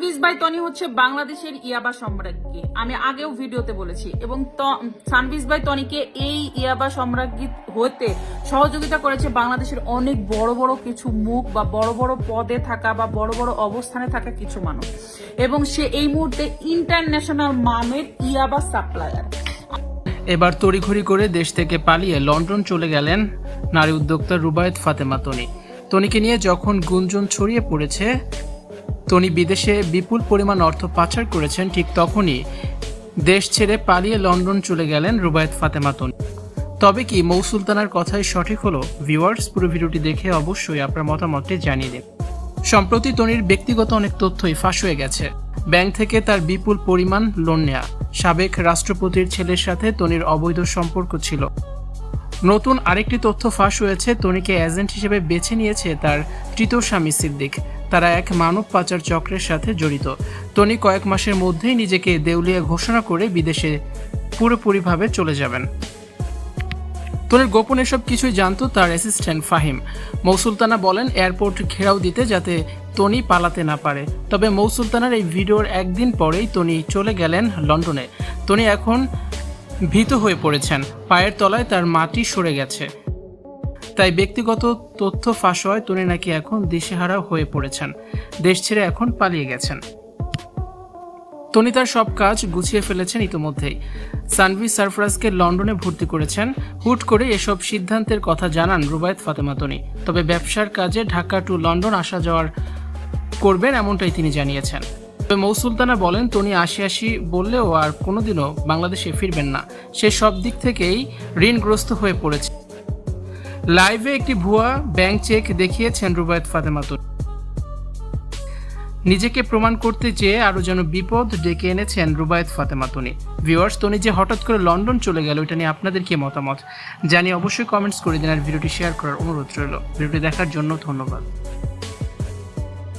By Toni হচ্ছে বাংলাদেশের ইয়াবা সম্রাজ্ঞী। আমি আগেও ভিডিওতে বলেছি। এবং সানভিজ বাই তনিকে এই ইয়াবা সম্রাজ্ঞী হতে সহযোগিতা করেছে বাংলাদেশের অনেক বড় বড় কিছু মুখ বা বড় বড় পদে থাকা বা বড় বড় অবস্থানে থাকা কিছু মানুষ। এবং সে এই মুহূর্তে ইন্টারন্যাশনাল মানের ইয়াবা সাপ্লায়ার এবার তড়িঘড়ি করে দেশ থেকে পালিয়ে লন্ডন চলে গেলেন নারী উদ্যোক্তা রুবায়েত ফাতেমা তনি তনিকে নিয়ে যখন গুঞ্জন ছড়িয়ে পড়েছে তনি বিদেশে বিপুল পরিমাণ অর্থ পাচার করেছেন ঠিক তখনই দেশ ছেড়ে পালিয়ে লন্ডন চলে গেলেন রুবায়ত ফাতেমা তনি। তবে কি মৌ সুলতানার কথাই সঠিক হলো? ভিউয়ার্স, পুরো ভিডিওটি দেখে অবশ্যই আপনার মতামতটি জানিয়ে দিন। সম্প্রতি তনির ব্যক্তিগত অনেক তথ্যই ফাঁস হয়ে গেছে। ব্যাংক থেকে তার বিপুল পরিমাণ লোন নেয়া। সাবেক রাষ্ট্রপতির ছেলের সাথে তনির অবৈধ সম্পর্ক ছিল। নতুন আরেকটি তথ্য ফাঁস হয়েছে। তনিকে এজেন্ট হিসেবে বেছে নিয়েছে তার তৃতীয় স্বামী সিদ্দিক। তারা এক মানব পাচার চক্রের সাথে জড়িত। তনি কয়েক মাসের মধ্যেই নিজেকে দেউলিয়া ঘোষণা করে বিদেশে পুরোপুরিভাবে চলে যাবেন। তনির গোপন এসব কিছুই জানতো তার অ্যাসিস্ট্যান্ট ফাহিম। মৌসুলতানা বলেন এয়ারপোর্ট ঘেরাও দিতে যাতে তনি পালাতে না পারে। তবে মৌসুলতানার এই ভিডিওর একদিন পরেই তনি চলে গেলেন লন্ডনে। তনি এখন ভীত হয়ে পড়েছেন। পায়ের তলায় তার মাটি সরে গেছে। তাই ব্যক্তিগত তথ্য ফাঁস হয় তনি নাকি এখন দিশেহারা হয়ে পড়েছেন। দেশ ছেড়ে এখন পালিয়ে গেছেন। তনি তার সব কাজ গুছিয়ে ফেলেছেন ইতোমধ্যেই। সানভি সারফরাজকে লন্ডনে ভর্তি করেছেন। হুট করে এসব সিদ্ধান্তের কথা জানান রুবায়েত ফাতেমা তনি। তবে ব্যবসার কাজে ঢাকা টু লন্ডন আসা যাওয়ার করবেন এমনটাই তিনি জানিয়েছেন। তবে মৌসুলতানা বলেন তনি আসি আসি বললেও আর কোনোদিনও বাংলাদেশে ফিরবেন না। সে সব দিক থেকেই ঋণগ্রস্ত হয়ে পড়েছে। লাইভে একটি ভুয়া ব্যাংক চেক দেখিয়েছেন রুবায়েত ফাতেমা তনি নিজেকে প্রমাণ করতে চেয়ে আরও যেন বিপদ ডেকে এনেছেন রুবায়েত ফাতেমা তনি ভিউয়ার্স তনি যে হঠাৎ করে লন্ডন চলে গেল, এটা নিয়ে আপনাদের কি মতামত? জানিয়ে অবশ্যই কমেন্টস করে দিন আর ভিডিওটি শেয়ার করার অনুরোধ রইল। ভিডিওটি দেখার জন্য ধন্যবাদ।